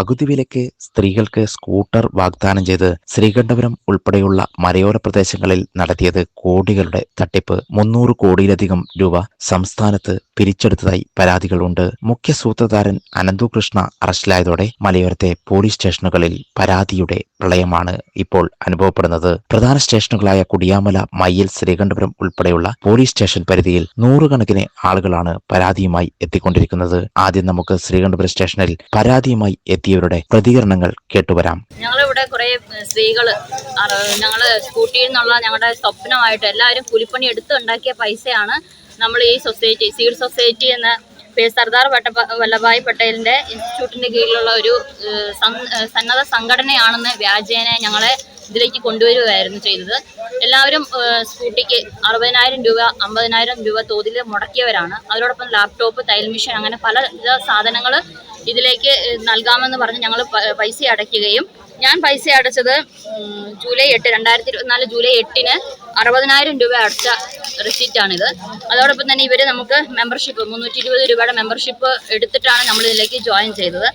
പകുതി വിലയ്ക്ക് സ്ത്രീകൾക്ക് സ്കൂട്ടർ വാഗ്ദാനം ചെയ്ത് ശ്രീകണ്ഠപുരം ഉൾപ്പെടെയുള്ള മലയോര പ്രദേശങ്ങളിൽ നടത്തിയത് കോടികളുടെ തട്ടിപ്പ്. മുന്നൂറ് കോടിയിലധികം രൂപ സംസ്ഥാനത്ത് പിരിച്ചെടുത്തതായി പരാതികളുണ്ട്. മുഖ്യ സൂത്രധാരൻ അനന്തുകൃഷ്ണ അറസ്റ്റിലായതോടെ മലയോരത്തെ പോലീസ് സ്റ്റേഷനുകളിൽ പരാതിയുടെ പ്രളയമാണ് ഇപ്പോൾ അനുഭവപ്പെടുന്നത്. പ്രധാന സ്റ്റേഷനുകളായ കുടിയാമല മയ്യിൽ ശ്രീകണ്ഠപുരം ഉൾപ്പെടെയുള്ള പോലീസ് സ്റ്റേഷൻ പരിധിയിൽ നൂറുകണക്കിന് ആളുകളാണ് പരാതിയുമായി എത്തിക്കൊണ്ടിരിക്കുന്നത്. ആദ്യം നമുക്ക് ശ്രീകണ്ഠപുരം സ്റ്റേഷനിൽ പരാതിയുമായി എത്തിയവരുടെ പ്രതികരണങ്ങൾ കേട്ടുവരാം. ഞങ്ങളിവിടെ കുറെ സ്ത്രീകൾ ഞങ്ങൾ സ്കൂട്ടിയിൽ നിന്നുള്ള ഞങ്ങളുടെ സ്വപ്നമായിട്ട് എല്ലാവരും കൂലിപ്പണി എടുത്ത് ഉണ്ടാക്കിയ പൈസയാണ് നമ്മൾ ഈ സൊസൈറ്റി സീഡ് സൊസൈറ്റി എന്ന സർദാർ വല്ലഭായ് പട്ടേലിന്റെ ഇൻസ്റ്റിറ്റ്യൂട്ടിന്റെ കീഴിലുള്ള ഒരു സന്നദ്ധ സംഘടനയാണെന്ന് വ്യാജേന ഞങ്ങളെ ഇതിലേക്ക് കൊണ്ടുവരികയായിരുന്നു ചെയ്തത്. എല്ലാവരും സ്കൂട്ടിക്ക് അറുപതിനായിരം രൂപ അമ്പതിനായിരം രൂപ തോതിൽ മുടക്കിയവരാണ്. അതോടൊപ്പം ലാപ്ടോപ്പ് തയ്യൽ മെഷീൻ അങ്ങനെ പല സാധനങ്ങൾ ഇതിലേക്ക് നൽകാമെന്ന് പറഞ്ഞ് ഞങ്ങൾ പൈസ അടയ്ക്കുകയും ഞാൻ പൈസ അടച്ചത് ജൂലൈ എട്ട് രണ്ടായിരത്തി ഇരുപത്തിനാല് ജൂലൈ എട്ടിന് അറുപതിനായിരം രൂപ അടച്ച റിസീറ്റാണിത്. അതോടൊപ്പം തന്നെ ഇവർ നമുക്ക് മെമ്പർഷിപ്പ് മുന്നൂറ്റി ഇരുപത് രൂപയുടെ മെമ്പർഷിപ്പ് എടുത്തിട്ടാണ് നമ്മൾ ഇതിലേക്ക് ജോയിൻ ചെയ്തത്.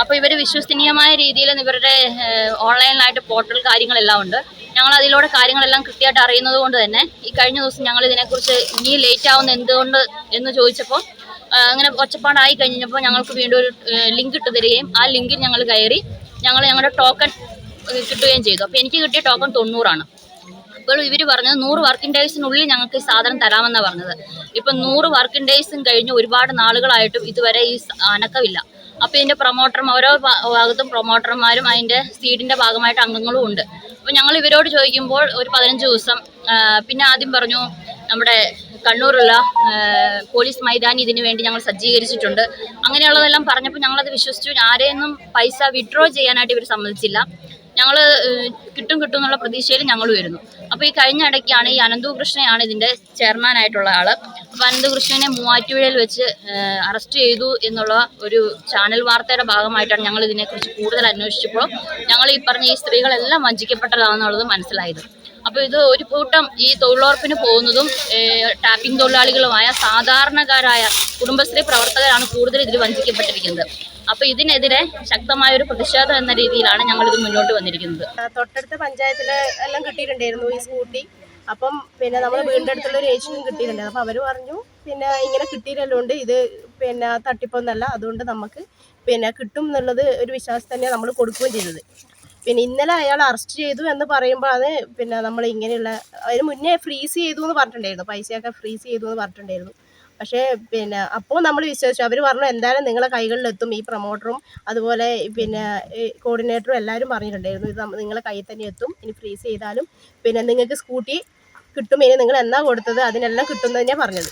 അപ്പോൾ ഇവർ വിശ്വസനീയമായ രീതിയിൽ ഇവരുടെ ഓൺലൈനിലായിട്ട് പോർട്ടൽ കാര്യങ്ങളെല്ലാം ഉണ്ട്. ഞങ്ങൾ അതിലൂടെ കാര്യങ്ങളെല്ലാം കൃത്യമായിട്ട് അറിയുന്നത് കൊണ്ട് തന്നെ ഈ കഴിഞ്ഞ ദിവസം ഞങ്ങൾ ഇതിനെക്കുറിച്ച് ഇനി ലേറ്റ് ആവുന്ന എന്തുകൊണ്ട് എന്ന് ചോദിച്ചപ്പോൾ അങ്ങനെ ഒച്ചപ്പാടായി കഴിഞ്ഞപ്പോൾ ഞങ്ങൾക്ക് വീണ്ടും ഒരു ലിങ്ക് ഇട്ട് തരികയും ആ ലിങ്കിൽ ഞങ്ങൾ കയറി ഞങ്ങൾ ഞങ്ങളുടെ ടോക്കൺ കിട്ടുകയും ചെയ്തു. അപ്പോൾ എനിക്ക് കിട്ടിയ ടോക്കൺ തൊണ്ണൂറാണ്. അപ്പോൾ ഇവർ പറഞ്ഞത് നൂറ് വർക്കിംഗ് ഡേയ്സിനുള്ളിൽ ഞങ്ങൾക്ക് ഈ സാധനം തരാമെന്നാണ് പറഞ്ഞത്. ഇപ്പം നൂറ് വർക്കിംഗ് ഡേയ്സും കഴിഞ്ഞ് ഒരുപാട് നാളുകളായിട്ടും ഇതുവരെ ഈ അനക്കമില്ല. അപ്പോൾ ഇതിന്റെ പ്രൊമോട്ടറും ഓരോ ഭാഗത്തും പ്രൊമോട്ടർമാരും അതിന്റെ സീഡിന്റെ ഭാഗമായിട്ട് അംഗങ്ങളും ഉണ്ട്. അപ്പോൾ ഞങ്ങൾ ഇവരോട് ചോദിക്കുമ്പോൾ ഒരു പതിനഞ്ച് ദിവസം പിന്നെ ആദ്യം പറഞ്ഞു നമ്മുടെ കണ്ണൂരുള്ള പോലീസ് മൈതാനി ഇതിനു വേണ്ടി ഞങ്ങൾ സജ്ജീകരിച്ചിട്ടുണ്ട്. അങ്ങനെയുള്ളതെല്ലാം പറഞ്ഞപ്പോൾ ഞങ്ങളത് വിശ്വസിച്ചു. ആരെയൊന്നും പൈസ വിഡ്രോ ചെയ്യാനായിട്ട് ഇവർ സമ്മതിച്ചില്ല. ഞങ്ങൾ കിട്ടും കിട്ടും എന്നുള്ള പ്രതീക്ഷയിൽ ഞങ്ങൾ വരുന്നു അപ്പോൾ ഈ കഴിഞ്ഞ ഇടയ്ക്കാണ് ഈ അനന്തകൃഷ്ണയാണ് ഇതിന്റെ ചെയർമാനായിട്ടുള്ള ആൾ അപ്പോൾ അനന്തകൃഷ്ണനെ മൂവാറ്റുപുഴയിൽ വെച്ച് അറസ്റ്റ് ചെയ്തു എന്നുള്ള ഒരു ചാനൽ വാർത്തയുടെ ഭാഗമായിട്ടാണ് ഞങ്ങൾ ഇതിനെക്കുറിച്ച് കൂടുതൽ അന്വേഷിച്ചപ്പോൾ ഞങ്ങൾ ഈ പറഞ്ഞ ഈ സ്ത്രീകളെല്ലാം വഞ്ചിക്കപ്പെട്ടതാണെന്നുള്ളത് മനസ്സിലായത്. അപ്പോൾ ഇത് ഒരു കൂട്ടം ഈ തൊഴിലുറപ്പിന് പോകുന്നതും ടാപ്പിംഗ് തൊഴിലാളികളുമായ സാധാരണക്കാരായ കുടുംബശ്രീ പ്രവർത്തകരാണ് കൂടുതൽ ഇതിൽ വഞ്ചിക്കപ്പെട്ടിരിക്കുന്നത്. അപ്പോൾ ഇതിനെതിരെ ശക്തമായ ഒരു പ്രതിഷേധം എന്ന രീതിയിലാണ് ഞങ്ങൾ ഇത് മുന്നോട്ട് വന്നിരിക്കുന്നത്. തൊട്ടടുത്ത പഞ്ചായത്തിൽ എല്ലാം കിട്ടിയിട്ടുണ്ടായിരുന്നു ഈ സ്കൂട്ടി. അപ്പം പിന്നെ നമ്മൾ അടുത്തുള്ള ഒരു ഏച്ചിനും കിട്ടിയിട്ടുണ്ടായിരുന്നു അപ്പോൾ അവർ പറഞ്ഞു പിന്നെ ഇങ്ങനെ കിട്ടിയിട്ടുണ്ട് ഇത് പിന്നെ തട്ടിപ്പൊന്നല്ല. അതുകൊണ്ട് നമുക്ക് പിന്നെ കിട്ടും എന്നുള്ളത് ഒരു വിശ്വാസം തന്നെയാണ് നമ്മൾ കൊടുക്കുകയും ചെയ്തത്. പിന്നെ ഇന്നലെ അയാൾ അറസ്റ്റ് ചെയ്തു എന്ന് പറയുമ്പോഴാണ് പിന്നെ നമ്മൾ ഇങ്ങനെയുള്ള അതിന് മുന്നേ ഫ്രീസ് ചെയ്തു എന്ന് പറഞ്ഞിട്ടുണ്ടായിരുന്നു. പൈസയൊക്കെ ഫ്രീസ് ചെയ്തു എന്ന് പറഞ്ഞിട്ടുണ്ടായിരുന്നു. പക്ഷേ പിന്നെ അപ്പോൾ നമ്മൾ വിശ്വസിച്ചു. അവർ പറഞ്ഞു എന്തായാലും നിങ്ങളെ കൈകളിലെത്തും. ഈ പ്രൊമോട്ടറും അതുപോലെ പിന്നെ കോർഡിനേറ്ററും എല്ലാവരും പറഞ്ഞിട്ടുണ്ടായിരുന്നു. ഇത് നിങ്ങളെ കയ്യിൽ തന്നെ എത്തും. ഇനി ഫ്രീസ് ചെയ്താലും പിന്നെ നിങ്ങൾക്ക് സ്കൂട്ടി കിട്ടും. ഇനി നിങ്ങൾ എന്നാ കൊടുത്തത്? അതിനെല്ലാം കിട്ടും തന്നെയാണ് പറഞ്ഞത്.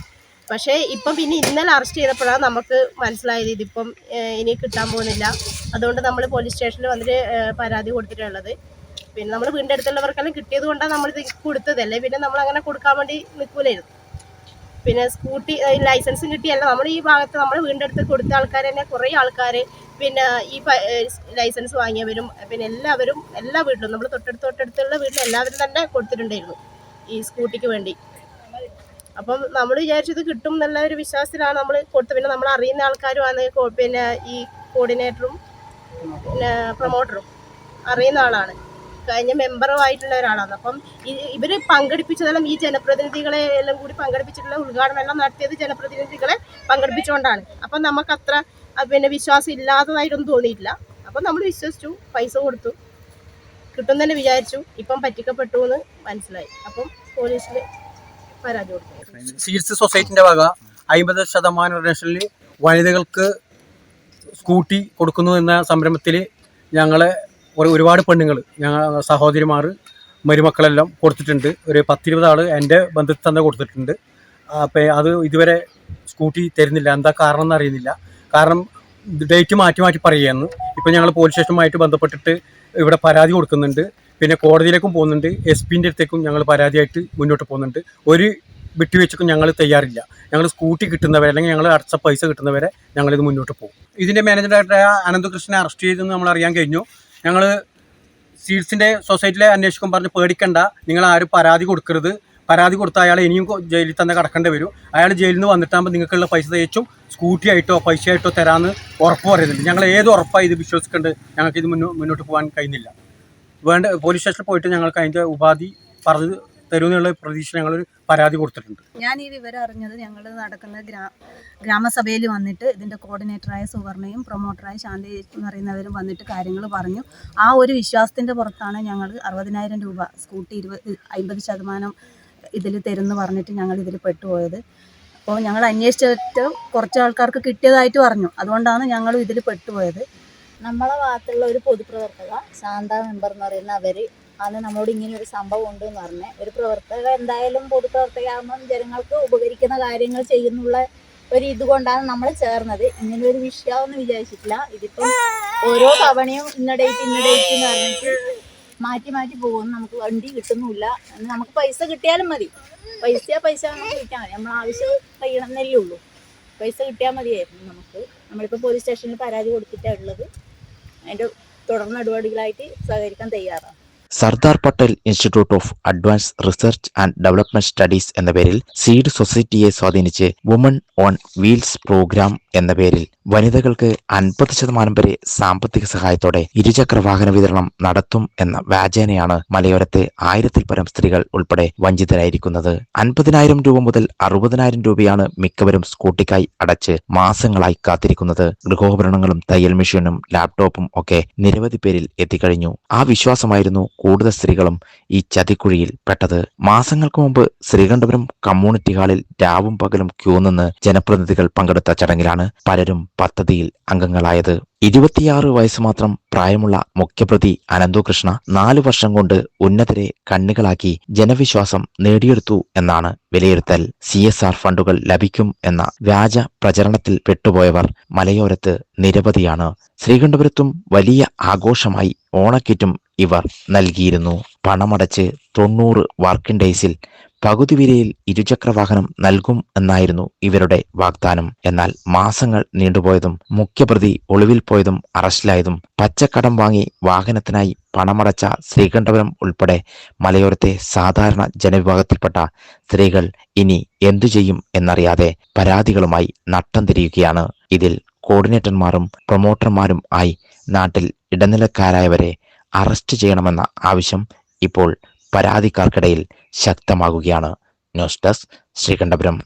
പക്ഷേ ഇപ്പം പിന്നെ ഇന്നലെ അറസ്റ്റ് ചെയ്തപ്പോഴാണ് നമുക്ക് മനസ്സിലായത് ഇതിപ്പം ഇനി കിട്ടാൻ പോകുന്നില്ല. അതുകൊണ്ട് നമ്മൾ പോലീസ് സ്റ്റേഷനിൽ വന്നിട്ട് പരാതി കൊടുത്തിട്ടുള്ളത് പിന്നെ നമ്മൾ വീടിന്റെ അടുത്തുള്ളവർക്കെല്ലാം കിട്ടിയത് കൊണ്ടാണ് ഇത് കൊടുത്തതല്ലേ. പിന്നെ നമ്മൾ അങ്ങനെ കൊടുക്കാൻ വേണ്ടി നിൽക്കൂലായിരുന്നു പിന്നെ സ്കൂട്ടി ലൈസൻസും കിട്ടിയല്ല. നമ്മൾ ഈ ഭാഗത്ത് നമ്മൾ വീടിന്റെ അടുത്ത് കൊടുത്ത ആൾക്കാർ തന്നെ കുറേ ആൾക്കാർ പിന്നെ ഈ ലൈസൻസ് വാങ്ങിയവരും പിന്നെ എല്ലാവരും എല്ലാ വീട്ടിലും നമ്മൾ തൊട്ടടുത്ത് തൊട്ടടുത്തുള്ള വീട്ടിൽ എല്ലാവരും തന്നെ കൊടുത്തിട്ടുണ്ടായിരുന്നു ഈ സ്കൂട്ടിക്ക് വേണ്ടി. അപ്പം നമ്മൾ വിചാരിച്ചത് കിട്ടും എന്നുള്ള ഒരു വിശ്വാസത്തിലാണ് നമ്മൾ കൊടുത്തത്. പിന്നെ നമ്മൾ അറിയുന്ന ആൾക്കാരുമാണ്. പിന്നെ ഈ കോർഡിനേറ്ററും പിന്നെ പ്രൊമോട്ടറും അറിയുന്ന ആളാണ് കഴിഞ്ഞ മെമ്പറും ആയിട്ടുള്ള ഒരാളാണ് അപ്പം ഇവർ പങ്കെടുപ്പിച്ചതെല്ലാം ഈ ജനപ്രതിനിധികളെ എല്ലാം കൂടി പങ്കെടുപ്പിച്ചിട്ടുള്ള ഉദ്ഘാടനം എല്ലാം നടത്തിയത് ജനപ്രതിനിധികളെ പങ്കെടുപ്പിച്ചുകൊണ്ടാണ് അപ്പം നമുക്ക് അത്ര പിന്നെ വിശ്വാസം ഇല്ലാത്തതായിട്ടൊന്നും തോന്നിയിട്ടില്ല അപ്പം നമ്മൾ വിശ്വസിച്ചു പൈസ കൊടുത്തു കിട്ടും തന്നെ വിചാരിച്ചു ഇപ്പം പറ്റിക്കപ്പെട്ടു എന്ന് മനസ്സിലായി അപ്പം പോലീസിൽ പരാതി കൊടുത്തു സീഡ്സ് സൊസൈറ്റിന്റെ വക അമ്പത് ശതമാനം വനിതകൾക്ക് സ്കൂട്ടി കൊടുക്കുന്നു എന്ന സംരംഭത്തിൽ ഞങ്ങളെ ഒരുപാട് പെണ്ണുങ്ങൾ ഞങ്ങൾ സഹോദരിമാർ മരുമക്കളെല്ലാം കൊടുത്തിട്ടുണ്ട്. ഒരു പത്തിരുപത് ആൾ എന്റെ ബന്ധത്തിൽ തന്നെ കൊടുത്തിട്ടുണ്ട്. അപ്പോൾ അത് ഇതുവരെ സ്കൂട്ടി തരുന്നില്ല. എന്താ കാരണം എന്ന് അറിയുന്നില്ല. കാരണം ഡേറ്റ് മാറ്റി മാറ്റി പറയുകയെന്ന് ഇപ്പം ഞങ്ങൾ പോലീസ് സ്റ്റേഷനുമായിട്ട് ബന്ധപ്പെട്ടിട്ട് ഇവിടെ പരാതി കൊടുക്കുന്നുണ്ട്. പിന്നെ കോടതിയിലേക്കും പോകുന്നുണ്ട്. എസ് പിന്റെ അടുത്തേക്കും ഞങ്ങൾ പരാതിയായിട്ട് മുന്നോട്ട് പോകുന്നുണ്ട്. ഒരു വിട്ടുവീഴ്ചക്കും ഞങ്ങൾ തയ്യാറില്ല. ഞങ്ങൾ സ്കൂട്ടി കിട്ടുന്നവരെ അല്ലെങ്കിൽ ഞങ്ങൾ അടച്ച പൈസ കിട്ടുന്നവരെ ഞങ്ങളിത് മുന്നോട്ട് പോകും. ഇതിന്റെ മാനേജറായിട്ട് അനന്തകൃഷ്ണനെ അറസ്റ്റ് ചെയ്തെന്ന് നമ്മൾ അറിയാൻ കഴിഞ്ഞു. ഞങ്ങൾ സീഡ്സിന്റെ സൊസൈറ്റിയിലെ അന്വേഷിക്കും പറഞ്ഞ് പേടിക്കണ്ട. നിങ്ങൾ ആരും പരാതി കൊടുക്കരുത്. പരാതി കൊടുത്ത അയാൾ ഇനിയും ജയിലിൽ തന്നെ കിടക്കേണ്ടി വരും. അയാൾ ജയിലിൽ നിന്ന് വന്നിട്ടാകുമ്പോൾ നിങ്ങൾക്കുള്ള പൈസ തയ്ച്ചും സ്കൂട്ടി ആയിട്ടോ പൈസ ആയിട്ടോ തരാമെന്ന് ഉറപ്പ് പറയുന്നുണ്ട്. ഞങ്ങൾ ഏത് ഉറപ്പായി ഇത് വിശ്വസിക്കേണ്ടത് ഞങ്ങൾക്ക് ഇത് മുന്നോ- മുന്നോട്ട് പോകാൻ കഴിയുന്നില്ല വേണ്ട പോലീസ് സ്റ്റേഷനിൽ പോയിട്ട് ഞങ്ങൾക്ക് അതിന്റെ ഉപാധി പറഞ്ഞു തരുമെന്നുള്ള പ്രതീക്ഷ ഞങ്ങൾ പരാതി കൊടുത്തിട്ടുണ്ട്. ഞാൻ ഈ വിവരം അറിഞ്ഞത് ഞങ്ങൾ നടക്കുന്ന ഗ്രാ ഗ്രാമസഭയിൽ വന്നിട്ട് ഇതിന്റെ കോർഡിനേറ്ററായ സുവർണയും പ്രൊമോട്ടറായ ശാന്തി എന്ന് പറയുന്നവരും വന്നിട്ട് കാര്യങ്ങൾ പറഞ്ഞു. ആ ഒരു വിശ്വാസത്തിന്റെ പുറത്താണ് ഞങ്ങൾ അറുപതിനായിരം രൂപ സ്കൂട്ടി ഇരുപത് അമ്പത് ശതമാനം ഇതിൽ തരുമെന്ന് പറഞ്ഞിട്ട് ഞങ്ങൾ ഇതിൽ പെട്ടുപോയത്. അപ്പോൾ ഞങ്ങൾ അന്വേഷിച്ചിട്ട് കുറച്ച് ആൾക്കാർക്ക് കിട്ടിയതായിട്ട് പറഞ്ഞു. അതുകൊണ്ടാണ് ഞങ്ങൾ ഇതിൽ പെട്ടുപോയത്. നമ്മളെ ഭാഗത്തുള്ള ഒരു പൊതുപ്രവർത്തക ശാന്ത മെമ്പർ എന്ന് പറയുന്ന അവർ അന്ന് നമ്മളോട് ഇങ്ങനെ ഒരു സംഭവം ഉണ്ട് എന്ന് പറഞ്ഞ്. ഒരു പ്രവർത്തക എന്തായാലും പൊതുപ്രവർത്തകയാകുമ്പം ജനങ്ങൾക്ക് ഉപകരിക്കുന്ന കാര്യങ്ങൾ ചെയ്യുന്നുള്ള ഒരു ഇതുകൊണ്ടാണ് നമ്മൾ ചേർന്നത്. ഇങ്ങനെ ഒരു വിഷയമെന്ന് വിചാരിച്ചിട്ടില്ല. ഇതിപ്പം ഓരോ തവണയും ഇന്ന ഡേറ്റ് ഇന്ന ഡേറ്റ് എന്ന് പറഞ്ഞിട്ട് മാറ്റി മാറ്റി പോകുന്നു. നമുക്ക് വണ്ടി കിട്ടുന്നില്ല നമുക്ക് പൈസ കിട്ടിയാലും മതി. പൈസ പൈസ നമുക്ക് കിട്ടിയാൽ മതി. നമ്മൾ ആവശ്യം കഴിയണമെന്നല്ലേ ഉള്ളൂ. പൈസ കിട്ടിയാൽ മതിയായിരുന്നു നമുക്ക്. നമ്മളിപ്പോൾ പോലീസ് സ്റ്റേഷനിൽ പരാതി കൊടുത്തിട്ടാണ് ഉള്ളത്. അതിന്റെ തുടർ നടപടികളായിട്ട് സഹകരിക്കാൻ തയ്യാറാണ്. Sardar Patel institute of advance research and development studies എന്ന പേരിൽ സീഡ് സൊസൈറ്റിയെ സ്വാധീനിച്ച് വുമൺ ഓൺ വീൽസ് പ്രോഗ്രാം എന്ന പേരിൽ വനിതകൾക്ക് അൻപത് ശതമാനം വരെ സാമ്പത്തിക സഹായത്തോടെ ഇരുചക്ര വാഹന വിതരണം നടത്തും എന്ന വ്യാജേനയാണ് മലയോരത്തെ ആയിരത്തിൽ പരം സ്ത്രീകൾ ഉൾപ്പെടെ വഞ്ചിതരായിരിക്കുന്നത്. അൻപതിനായിരം രൂപ മുതൽ അറുപതിനായിരം രൂപയാണ് മിക്കവരും സ്കൂട്ടിക്കായി അടച്ച് മാസങ്ങളായി കാത്തിരിക്കുന്നത്. ഗൃഹോപകരണങ്ങളും തയ്യൽ മെഷീനും ലാപ്ടോപ്പും ഒക്കെ നിരവധി പേരിൽ എത്തിക്കഴിഞ്ഞു. ആ വിശ്വാസമായിരുന്നു കൂടുതൽ സ്ത്രീകളും ഈ ചതിക്കുഴിയിൽ പെട്ടത്. മാസങ്ങൾക്ക് മുമ്പ് ശ്രീകണ്ഠപുരം കമ്മ്യൂണിറ്റി ഹാളിൽ രാവും പകലും ക്യൂ നിന്ന് ജനപ്രതിനിധികൾ പങ്കെടുത്ത ചടങ്ങിലാണ് പലരും പദ്ധതിയിൽ അംഗങ്ങളായത്. ഇരുപത്തിയാറ് വയസ്സ് മാത്രം പ്രായമുള്ള മുഖ്യപ്രതി അനന്തുകൃഷ്ണ നാലു വർഷം കൊണ്ട് ഉന്നതരെ കണ്ണുകളാക്കി ജനവിശ്വാസം നേടിയെടുത്തു എന്നാണ് വിലയിരുത്തൽ. സി എസ് ആർ ഫണ്ടുകൾ ലഭിക്കും എന്ന വ്യാജ പ്രചരണത്തിൽ പെട്ടുപോയവർ മലയോരത്ത് നിരവധിയാണ്. ശ്രീകണ്ഠപുരത്തും വലിയ ആഘോഷമായി ഓണക്കിറ്റും ഇവർ നൽകിയിരുന്നു. പണമടച്ച് തൊണ്ണൂറ് വർക്കിംഗ് ഡേയ്സിൽ പകുതി വിലയിൽ ഇരുചക്ര വാഹനം നൽകും എന്നായിരുന്നു ഇവരുടെ വാഗ്ദാനം. എന്നാൽ മാസങ്ങൾ നീണ്ടുപോയതും മുഖ്യപ്രതി ഒളിവിൽ പോയതും അറസ്റ്റിലായതും പച്ചക്കടം വാങ്ങി വാഹനത്തിനായി പണമടച്ച ശ്രീകണ്ഠപുരം ഉൾപ്പെടെ മലയോരത്തെ സാധാരണ ജനവിഭാഗത്തിൽപ്പെട്ട സ്ത്രീകൾ ഇനി എന്തു ചെയ്യും എന്നറിയാതെ പരാതികളുമായി നട്ടം തിരിയുകയാണ് ഇതിൽ കോർഡിനേറ്റർമാരും പ്രൊമോട്ടർമാരും ആയി നാട്ടിൽ ഇടനിലക്കാരായവരെ അറസ്റ്റ് ചെയ്യണമെന്ന ആവശ്യം ഇപ്പോൾ പരാതിക്കാർക്കിടയിൽ ശക്തമാകുകയാണ്. News desk Sreekandapuram.